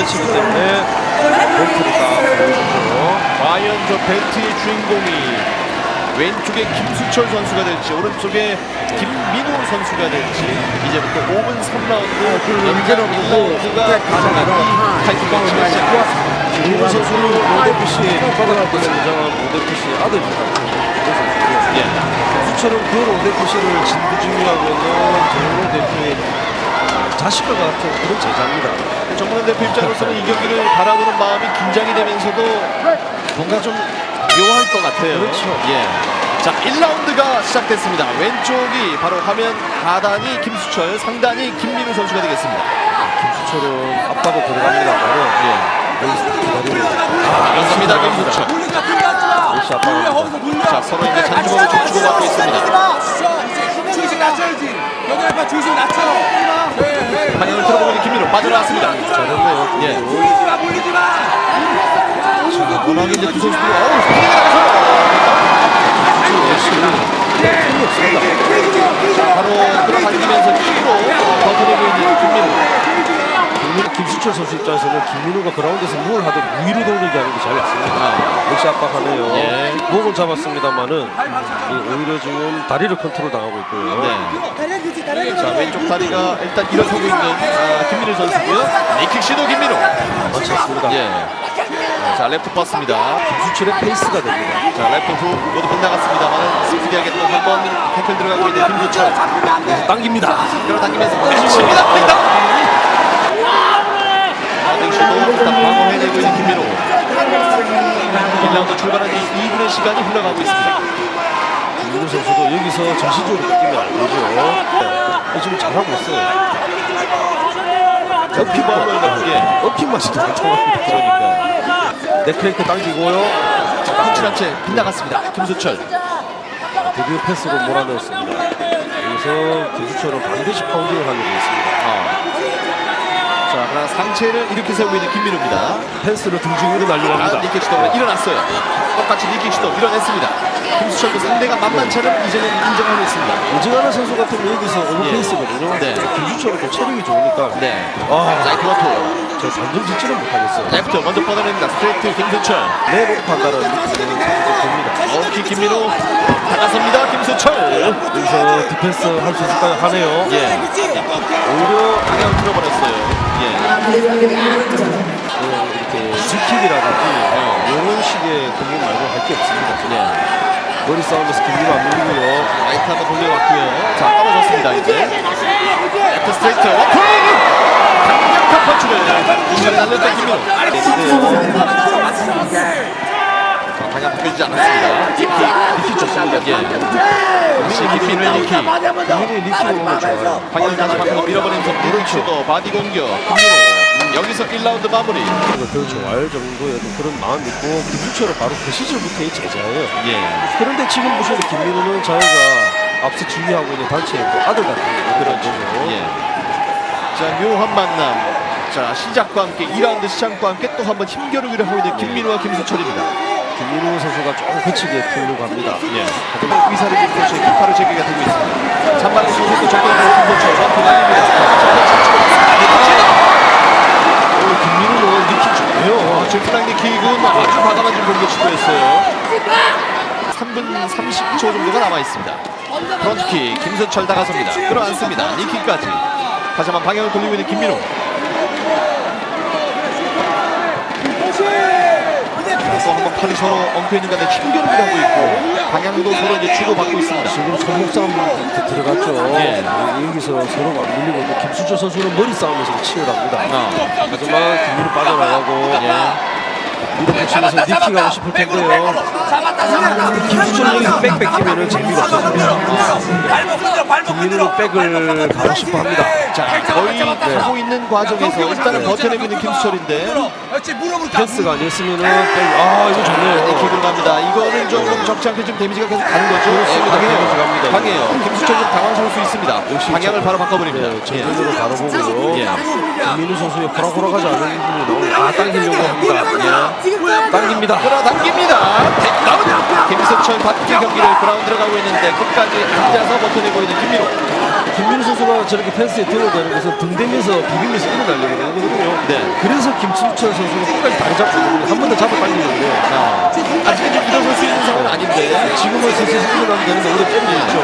스트레치이기 때문에 벨트를 딱 보여줬고요. 과연 저 벨트의 주인공이 왼쪽에 김수철 선수가 될지 오른쪽에 김민우 선수가 될지 이제부터 5분 3라운드 이제는 뭐 1라운드가 가져가는 이 타이틀 매치가. 김민우 선수는 모데피시 받아갈 때 등장한 모데피시 아들입니다. 예. 수처럼 그 모데피시를 진두중이라고 있는 정우영 대표의 자식과 같은 그런 제자입니다. 정문현 대표 입장으로서는 이 경기를 바라보는 마음이 긴장이 되면서도 뭔가 좀 묘할 것 같아요. 그렇죠. 예. 자, 1라운드가 시작됐습니다. 왼쪽이 바로 화면 하단이 김수철, 상단이 김민우 선수가 되겠습니다. 김수철은 압박을 들어갑니다만은 예. 여기서 기다리고 그렇습니다, 김수철. 역시 압박합니다. 자, 서로 이제 잔주먹을 좀 주고받고 있습니다. 낮춰야지. 아빠 중심 낮춰. 네, 방향을 틀어보고 있는 김민우 빠져나왔습니다. 잘했네요. 예. 물리지 마, 물리지 마. 자, 워낙에 이제 두 선수들이 어우, 스피드가 나가서. 바로 끌어당기면서 킥으로 버텨내고 있는 김민우. 김민우, 김수철 선수 입장에서는 김민우가 그라운드에서 뭘 하든 위로 돌리기 하는 게 잘 맞습니다. 아, 역시 압박하네요. 예. 목은 잡았습니다만은 이 오히려 지금 다리를 컨트롤 당하고 있고요. 네. 자, 왼쪽 다리가 일단 일어서고 있는 아, 김민우 선수고요. 니킥 시도 김민우. 많지 않습니다. 예. 자, 레프트 봤습니다. 김수철의 페이스가 됩니다. 자, 레프트 후 모두 빗나갔습니다만 스피디하게 또 한번 태클 들어가고 있는 김수철. 그래서 당깁니다. 끌어당기면서 칩니다. 일단 방어해내고 있는 김민우. 1라운드 출발한 지 2분의 시간이 흘러가고 있습니다. 김민우 선수도 여기서 정신적으로 안 되죠. 네. 지금 잘하고 있어요. 어피 버블 예. 어핀 맛이 더 통합니다. 그러니까 네크레이크 당기고요. punch 채 빗나갔습니다. 김수철. 드디어 패스로 몰아넣었습니다. 여기서 김수철은 반드시 파운딩을 하게 되어 있습니다. 어. 자, 그러나 상체를 이렇게 세우고 있는 김민우입니다. 펜스를 등 중으로 날리고 다음 합니다. 리킥 시도가 일어났어요. 똑같이 리킥 시도 밀어냈습니다. 김수철도 상대가 만만치 않은 이제는 인정하고 있습니다. 오징하는 선수 같으면 여기서 오버페이스거든요. 네. 김수철은 또 체력이 좋으니까 네. 아, 사이트 워터. 저 단정 짓지는 못하겠어요. 레프트 먼저 뻗어냅니다. 스트레이트 김수철. 한다는 느낌이 듭니다. 어키 김민우. 다가섭니다. 김수철. 여기서 디펜스 할 수 있을까요? 하네요. 예. 오히려 방향 틀어버렸어요. 예. 그냥 이렇게 스킥이라든지 이런 식의 공격 말고 할 게 없습니다. 예. 머리 싸움에서 김민우 안 밀리고요. 라이트 한번 돌려왔고요. 자, 떨어졌습니다. 이제. 레프트 스트레이트 워터. 강력한 펀치를. 이걸 날렸던 김민우. 자, 방향 바뀌지 않았습니다. 니키 좋습니다. 예. 역시 김민우의 니키. 김민우의 리키가 오면 좋아요. 방향을 다시 바꾸고 밀어버리면서 무릎 시도 바디 공격. 김민우. 여기서 1라운드 마무리. 더 좋아할 정도의 어떤 그런 마음이 있고 김수철은 바로 그 시절부터의 제자예요. 예. 그런데 지금 보시면 김민우는 자기가 앞서 지휘하고 있는 단체의 그 아들 같은 그런 거죠. 예. 자, 묘한 만남. 자, 시작과 함께 2라운드 시작과 함께 또 한번 힘겨루기를 하고 있는 김민우와 김수철입니다. 김민우 선수가 조금 거치게 풀려고 합니다. 예. 하지만 의사를 진 선수의 깃발을 제기가 되고 있습니다. 소속도 적용하는 김수철. 원투 날립니다. 오, 김민우는 니킥 좋네요. 지금 플랑리 킥은 아주 과감한 공격 시도했어요. 3분 30초 정도가 남아 있습니다. 프런트킥 김수철 다가섭니다. 끌어안습니다. 니킥까지. 하지만 방향을 돌리고 있는 김민 우. 또한번 팔이 서로 엉켜 있는 가운데 힘겨루기를 하고 있고 방향도 서로 이제 주고받고 있습니다. 지금 손목 싸움 이렇게 들어갔죠. 예. 여기서 서로가 안 밀리고 있고 김수철 선수는 머리 싸움에서 치열합니다. 어. 하지만 김민우 빠져나가고 예. 밀어붙이면서 니킥하고 싶을 텐데요. 근데 김수철이 여기서 백 뺏기면 재미가 없습니다. 김민우는 백을 가고 싶어 합니다. 자 거의 가고 있는 과정에서 일단은 버텨내고 있는 김수철인데. 펜스가 아니었으면은 백, 아 이거 좋네요. 킥으로 갑니다. 이거는 조금 적지 않게 좀 데미지가 계속 가는 거죠. 그렇습니다. 방해요. 데미지 갑니다. 방해요. 김수철 좀 당황스러울 수 있습니다. 방향을 바로 바꿔버립니다. 네, 정면으로 바로 보고요. 예. 김민우 선수의 호락호락하지 않은 부분이 너무 다 당기려고 합니다. 당깁니다. 끌어당깁니다. 택다운. 김수철 밖에 경기를 그라운드로 가고 있는데 끝까지 앉아서 버텨내고 있는 김민호. 김민우 선수가 저렇게 펜스에 들어가는 것은 등대면서 비비면서 일어나려고 하거든요. 네. 그래서 김수철 선수가 끝까지 다리 잡고 한 번 더 잡아 당기는데 아, 아직은 좀 일어설 수 있는 상황은 아닌데. 지금은 슬슬 일어나면 되는데 깨고 있죠.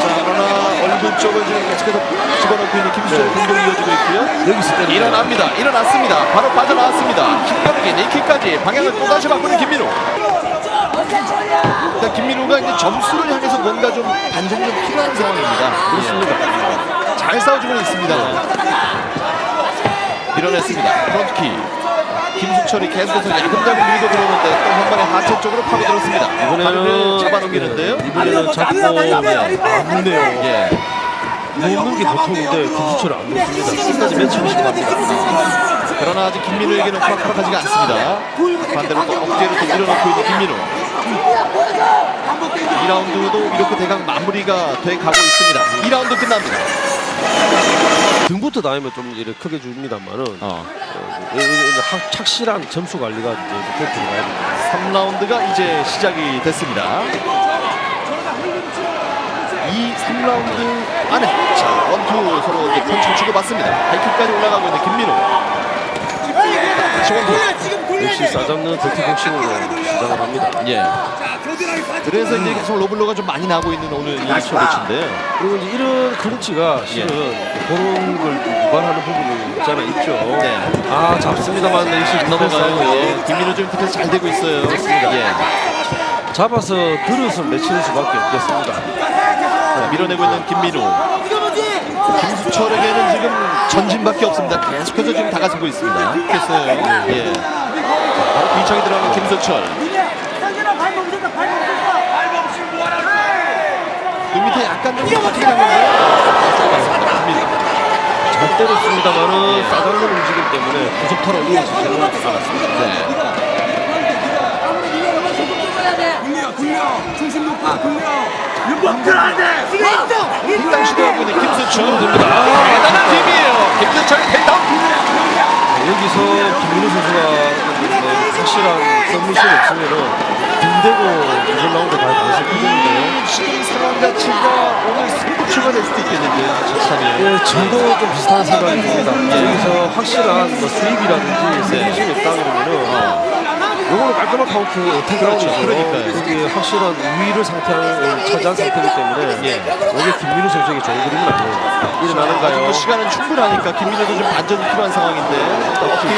자, 그러나 얼굴 쪽을 지금 계속해서 집어넣고 있는 김수철 공격이 이어지고 있고요. 여기서 때리는 일어납니다. 일어났습니다. 바로 빠져나왔습니다. 김병기 니킥까지 방향을 또다시 바꾸는 김민호. 일단 김민호가 이제 점수를 향해서 뭔가 좀 반전이 좀 필요한 상황입니다. 그렇습니다. 잘 싸워주고 있습니다. 밀어냈습니다. 프론트킥. 김수철이 계속해서 야금야금 밀고 들어오는데 또 한 번에 하체 쪽으로 파고들었습니다. 이번에는 발을 잡아넘기는데요. 이번에는 잡고 안 놓네요. 예. 놓는 게 보통인데 김수철은 안 놓습니다. 끝까지 맨치고 싶어합니다. 그러나 아직 김민호에게는 호락호락하지가 않습니다. 반대로 또 억제로 또 밀어넣고 있는 김민호. 2라운드도 이렇게 대강 마무리가 돼 가고 있습니다. 2라운드 끝납니다. 등부터 닿으면 좀 이렇게 크게 줍니다만은 어. 어, 이- 이- 이 확- 착실한 점수 관리가 이제 꼭 들어가야 됩니다. 3라운드가 이제 시작이 됐습니다. 이 3라운드 안에 자 원투 서로 이제 펀치를 주고받습니다. 하이킥까지 올라가고 있는 김민호. 다시. 역시 싸잡는 더티 복싱으로 시작을 합니다. 예. 그래서 이제 계속 로블로가 좀 많이 나고 있는 오늘 이 매치인데요. 그리고 이제 이런 클런치가 실은 그런 걸 유발하는 부분이 있잖아 있죠. 네. 아 잡습니다만 역시 넘어가요. 넘어가요. 예. 김민호 지금 디펜스 잘 되고 있어요. 예. 잡아서 들어서 맺히는 수밖에 없겠습니다. 자, 밀어내고 있는 김민호. 김수철에게는 지금 전진밖에 없습니다. 계속해서 지금 다가서고 있습니다. 됐어요. 예. 자, 바로 뒤창에 들어가는 김수철. 눈 밑에 약간 좀? 김민호. 잘 때렸습니다만은 싸잡는 움직임 때문에 구속타로 이어지지는 않았습니다. 네. 굴려 굴려 중심 높아 굴려 일단 시도하고 있는 김수철 됩니다. 대단한 팀이에요. 김수철 대단. 여기서 김민우 선수가 뭐 확실한 서미션이 없으면은 등대고 이번 라운드 갈 가능성이 크거든요. 지금 상황 자체가 오늘 승부처가 될 수도 있겠는데요. 자칫하면. 예, 저도 좀 비슷한 생각이 듭니다. 여기서 확실한 뭐 수입이라든지 네. 서미션이 없다 그러면은 요거는 깔끔한 카운트. 그렇죠. 그러니까요. 그게 확실한 우위를 상태한 차지한 상태이기 때문에 예. 여기 김민우 선수에게 좋은 그림은 아니에요. 일어나는가요? 뭐 시간은 충분하니까 김민호도 좀 반전이 필요한 상황인데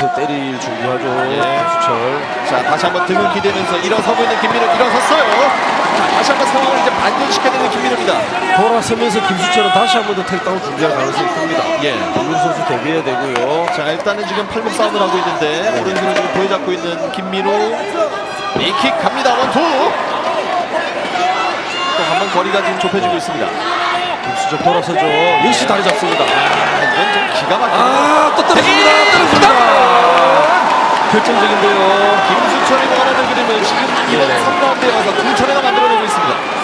또 때릴 준비하죠. 예. 수철. 자 다시 한번 등을 기대면서 일어서고 있는 김민호 일어섰어요 자 다시 한번 상황을 이제 반전시켜야 되는 김민호입니다 돌아서면서 김수철은 다시 한 번 더 택다운 준비할 가능성이 큽니다. 예. 김민우 선수 대비해야 되고요. 자 일단은 지금 팔목 싸움을 하고 있는데 오른손을 지금 보여잡고 있는 김민호 니킥 갑니다 원투 또 한번 거리가 지금 좁혀지고 있습니다 김수철 돌아서죠. 역시 다리 잡습니다. 아 이건 좀 기가 막히네요 아, 또 떨어집니다. 떨어집니다. 결정적인데요. 김수철이 원하는 그림을 지금 이번 예. 3라운드에 와서 두 차례나 만들어내고 있습니다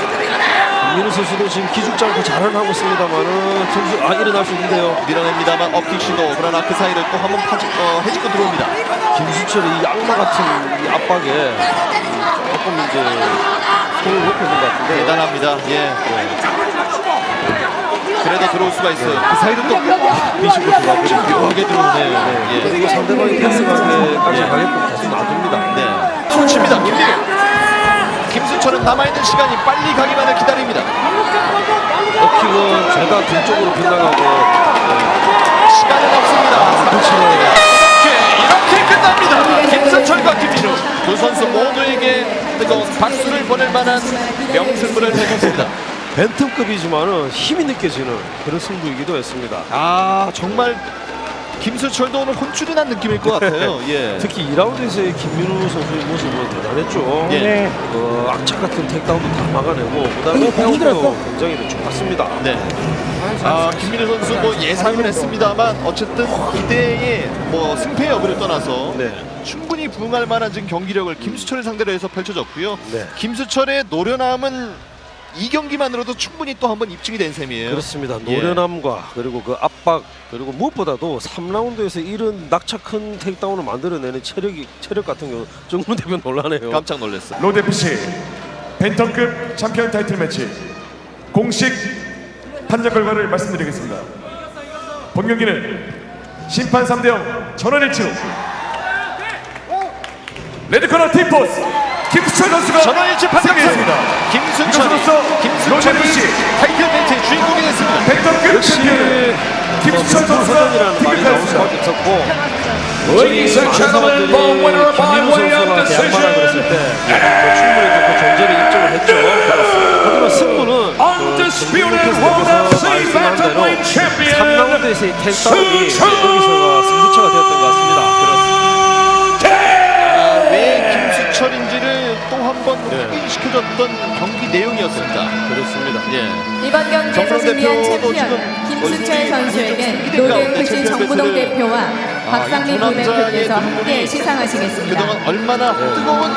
김민우 선수도 지금 기죽지 않고 잘은 하고 있습니다만은 점수 아 일어날 수 있는데요. 밀어냅니다만 업킥 시도 그러나 그 사이를 또 한번 파지 어, 해집고 들어옵니다 김수철이 이 악마 같은 이 압박에 조금 이제 손을 놓고 있는 것 같은데 대단합니다. 예. 그래도 들어올 수가 있어요. 그 사이로 또 비시고 들어가고 묘하게 들어오네요. 네. 예. 이거 상대방이 패스 관계까지 예. 가게끔 계속 놔둡니다. 네. 손칩니다. 김민호. 김수철은 남아있는 시간이 빨리 가기만을 기다립니다. 어킥은 제가 등 쪽으로 빗나가고 시간은 없습니다. 그렇죠. 이렇게 이렇게 끝납니다. 김수철과 김민호 두 선수 모두에게 뜨거운 박수를 보낼 만한 명승부를 펼쳤습니다. 벤트급이지만은 힘이 느껴지는 그런 승부이기도 했습니다. 아 정말 김수철도 오늘 혼쭐이 난 느낌일 것 같아요. 예. 특히 2라운드에서의 김민우 선수의 모습은 대단했죠. 예. 어, 악착 같은 택다운도 다 막아내고 그다음에 페어도 굉장히 좋았습니다. 네. 아 김민우 선수 뭐 예상은 했습니다만 어쨌든 기대의 뭐 승패 여부를 떠나서 네. 충분히 부응할 만한 지금 경기력을 김수철을 상대로 해서 펼쳐졌고요. 네. 김수철의 노련함은 이 경기만으로도 충분히 또 한번 입증이 된 셈이에요. 그렇습니다. 예. 노련함과 그리고 그 압박 그리고 무엇보다도 3라운드에서 이런 낙차 큰 테이크다운을 만들어내는 체력이 체력 같은 경우 정문 대표 놀라네요. 깜짝 놀랐어요. FC 벤턴급 챔피언 타이틀 매치 공식 판정 결과를 말씀드리겠습니다. 본 경기는 심판 3대0 전원 일치로 레드코너 팀포스 김수철 선수가 전원일치 판정했습니다. 김순철이 김순철이. 타이틀 멘트의 주인공이 됐습니다. 역시 챔피언 김수철 선수가 나올 수밖에 팀급하였습니다. 없었고 Ladies and gentlemen, the winner by 김민우 way of 선수가 대항마라 그랬을 decision. 때뭐 충분히 그 존재를 인정을 했죠. 하지만 승부는 Undisputed World FC Bantamweight Champion 3라운드에서의 테이크다운이 승철! 여기서가 승부처가 되었던 것 같습니다. 한번 네. 확인시켜줬던 경기 내용이었습니다. 그렇습니다. 예. 이번 경기에서 정부동 승리한 대표도 챔피언 지금 얼굴이 선수에게 많이 좀 기대가 노대 없는 챔피언 정부동 배틀을 대표와 아, 박상민 이 남자의 부대표께서 함께 시상하시겠습니다. 그동안 얼마나 네. 뜨거운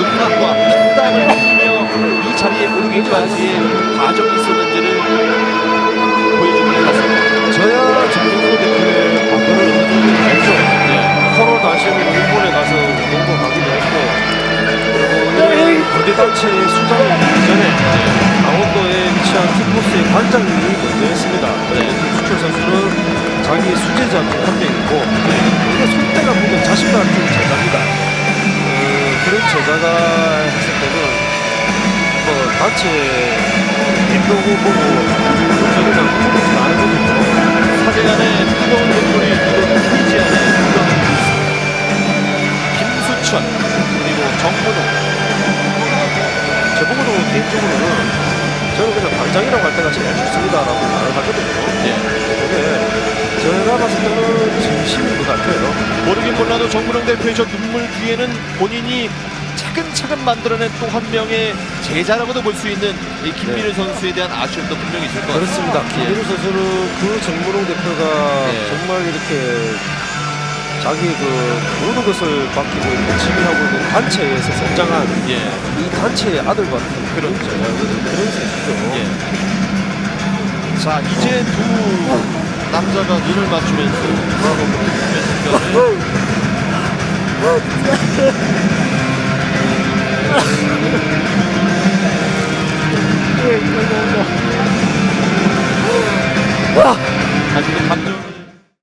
눈물과 피땀을 흘리며 이 자리에 오르기까지의 과정이 있었는지를 제자가 했을 때는 뭐 단체 대표 후보고 저는 구분이 안 해보죠. 사제간의 뜨거운 눈물이 이곳 튀지않는 그런 김수천 그리고 정문호 저보고도 개인적으로는 저는 그냥 반장이라고 할 때가 제일 좋습니다라고 말을 하거든요. 예. 근데 제가 봤을 때는 진심인 것 같아요. 모르긴 몰라도 정문홍 대표의 저 눈물 뒤에는 본인이 차근차근 만들어낸 또 한 명의 제자라고도 볼 수 있는 이 김민우 네. 선수에 대한 아쉬움도 분명히 있을 것 같습니다. 그렇습니다. 김민우 선수는 그 정문홍 대표가 예. 정말 이렇게 자기 그 모든 것을 맡기고 있고 지휘하고 있는 단체에 서 성장한 예. 이 단체의 아들 같은 그런 제자 그런 선수죠. 예. 자 이제 두 남자가 눈을 맞추면서 메 아, 지금 감정.